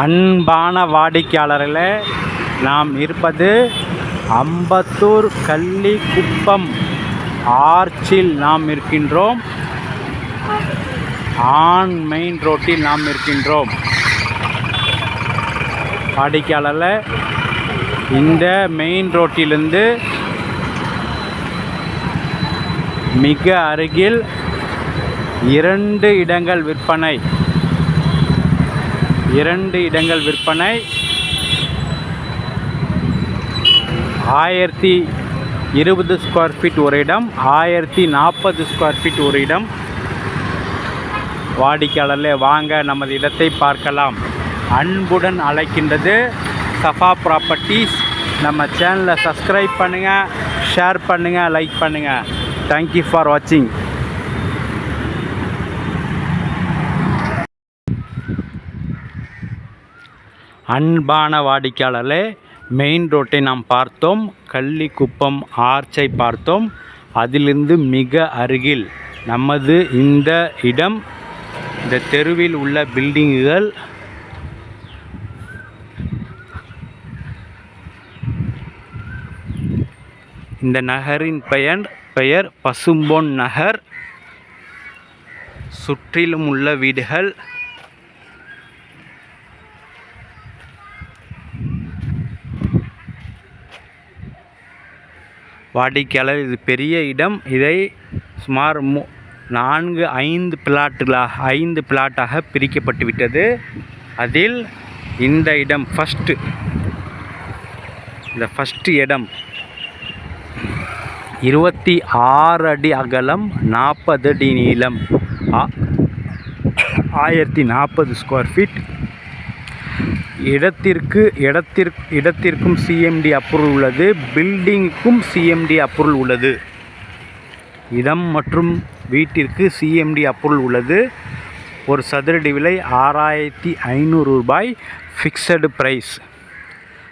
அன்பான வாடிக்கையாளர்களே நாம் இருப்பது அம்பத்தூர் கள்ளிக்குப்பம் ஆர்ச்சில் நாம் இருக்கின்றோம். ஆன் மெயின் ரோட்டில் நாம் இருக்கின்றோம். வாடிக்கையாளரில் இந்த மெயின் ரோட்டிலிருந்து மிக அருகில் இரண்டு இடங்கள் விற்பனை. இரண்டு இடங்கள் விற்பனை. ஆயிரத்தி இருபது ஸ்கொயர் ஃபீட் ஒரு இடம் ஆயிரத்தி நாற்பது ஸ்கொயர் ஃபீட் ஒரு இடம். வாடிக்கையாளர்களே வாங்க நமது இடத்தை பார்க்கலாம். அன்புடன் அழைக்கின்றது சஃபா ப்ராப்பர்ட்டிஸ் நம்ம சேனலை சப்ஸ்கிரைப் பண்ணுங்கள் ஷேர் பண்ணுங்கள் லைக் பண்ணுங்கள் தேங்க்யூ ஃபார் வாட்சிங் அன்பான வாடிக்கையாளர்களே மெயின் ரோட்டை நாம் பார்த்தோம். கள்ளிக்குப்பம் ஆர்ச்சை பார்த்தோம். அதிலிருந்து மிக அருகில் நமது இந்த இடம் இந்த தெருவில் உள்ள பில்டிங்குகள் இந்த நகரின் பெயர் பெயர் பசும்பொன் நகர். சுற்றிலும் உள்ள வீடுகள் வாடிக்கையாளர் இது பெரிய இடம். இதை சுமார் மு நான்கு ஐந்து பிளாட்டுகளாக ஐந்து பிளாட்டாக பிரிக்கப்பட்டு விட்டது. அதில் இந்த இடம் ஃபஸ்ட்டு இந்த ஃபஸ்ட்டு இடம் இருபத்தி ஆறு அடி அகலம் நாற்பது அடி நீளம். ஆ- ஆயிரத்தி நாற்பது ஸ்கொயர் ஃபீட் இடத்திற்கு இடத்திற்கு இடத்திற்கும் சிஎம்டி அப்ரூவல் உள்ளது பில்டிங்க்கும் சிஎம்டி அப்ரூவல் உள்ளது. இடம் மற்றும் வீட்டிற்கு சிஎம்டி அப்ரூவல் உள்ளது. ஒரு சதுரடி விலை ஆறாயிரத்தி ஐநூறு ரூபாய் ஃபிக்ஸடு ப்ரைஸ்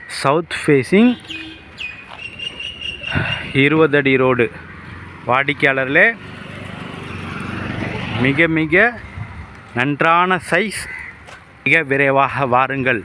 சவுத் ஃபேஸிங் இருபது அடி ரோடு வாடிக்கையாளர்களே மிக மிக நன்றான சைஸ் மிக விரைவாக வாருங்கள்.